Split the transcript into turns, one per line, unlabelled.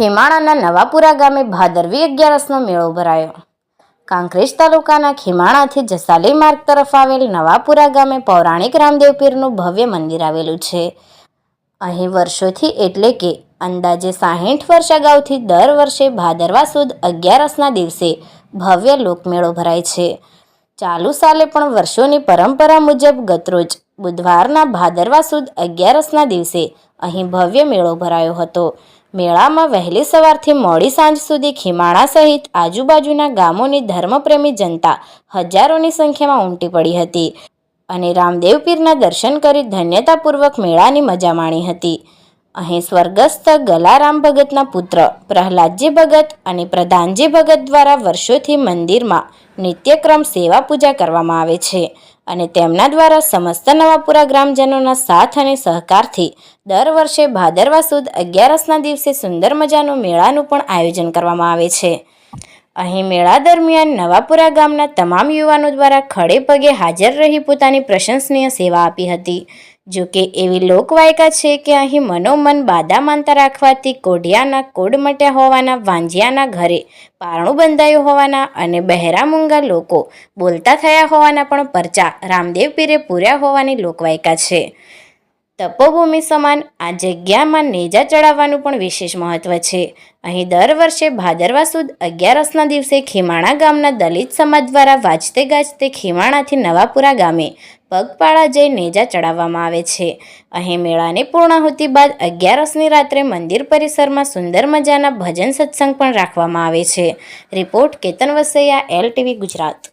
ખેમાણાના નવાપુરા ગામે ભાદરવી અગિયારસનો મેળો ભરાયો. કાંકરેજ તાલુકાના ખેમાણાથી જસાલી માર્ગ તરફ આવેલ નવાપુરા ગામે પૌરાણિક રામદેવ પીરનું ભવ્ય મંદિર આવેલું છે. અહીં વર્ષોથી એટલે કે અંદાજે સાહીઠ વર્ષ અગાઉથી દર વર્ષે ભાદરવા સુદ અગિયારસના દિવસે ભવ્ય લોકમેળો ભરાય છે. ચાલુ સાલે પણ વર્ષોની પરંપરા મુજબ ગતરોજ બુધવારના ભાદરવા સુદ અગિયારસના દિવસે અહીં ભવ્ય મેળો ભરાયો હતો. મેળામાં વહેલી સવારથી મોડી સાંજ સુધી ખીમાણા સહિત આજુબાજુના ગામોની ધર્મપ્રેમી જનતા હજારોની સંખ્યામાં ઉમટી પડી હતી અને રામદેવ પીરના દર્શન કરી ધન્યતાપૂર્વક મેળાની મજા માણી હતી. અહીં સ્વર્ગસ્થ ગલારામ ભગતના પુત્ર, પ્રહલાદજી ભગત અને પ્રધાનજી ભગત દ્વારા વર્ષોથી મંદિરમાં નિત્યક્રમ સેવા પૂજા કરવામાં આવે છે. અને તેમના દ્વારા સમસ્ત નવાપુરા ગ્રામજનોના સાથ અને સહકારથી દર વર્ષે ભાદરવા સુદ અગિયારસના દિવસે સુંદર મજાનું મેળાનું પણ આયોજન કરવામાં આવે છે. અહીં મેળા દરમિયાન નવાપુરા ગામના તમામ યુવાનો દ્વારા ખડે પગે હાજર રહી પોતાની પ્રશંસનીય સેવા આપી હતી. જો કે એવી લોકવાયકા છે કે અહીં મનોમન બાદા માનતા રાખવાથી કોઢિયાના કોડ મટ્યા હોવાના, વાંજિયાના ઘરે પારણું બંધાયું હોવાના અને બહેરા મૂંગા લોકો બોલતા થયા હોવાના પણ પરચા રામદેવ પીરે પૂર્યા હોવાની લોકવાયકા છે. તપોભૂમિ સમાન આ જગ્યામાં નેજા ચડાવવાનું પણ વિશેષ મહત્વ છે. અહીં દર વર્ષે ભાદરવા સુદ અગિયારસના દિવસે ખીમાણા ગામના દલિત સમાજ દ્વારા વાજતે ગાજતે ખીમાણાથી નવાપુરા ગામે પગપાળા જઈ નેજા ચડાવવામાં આવે છે. અહીં મેળાની પૂર્ણાહુતિ બાદ અગિયારસની રાત્રે મંદિર પરિસરમાં સુંદર મજાના ભજન સત્સંગ પણ રાખવામાં આવે છે. Report Ketan Vasaiya, L TV Gujarat.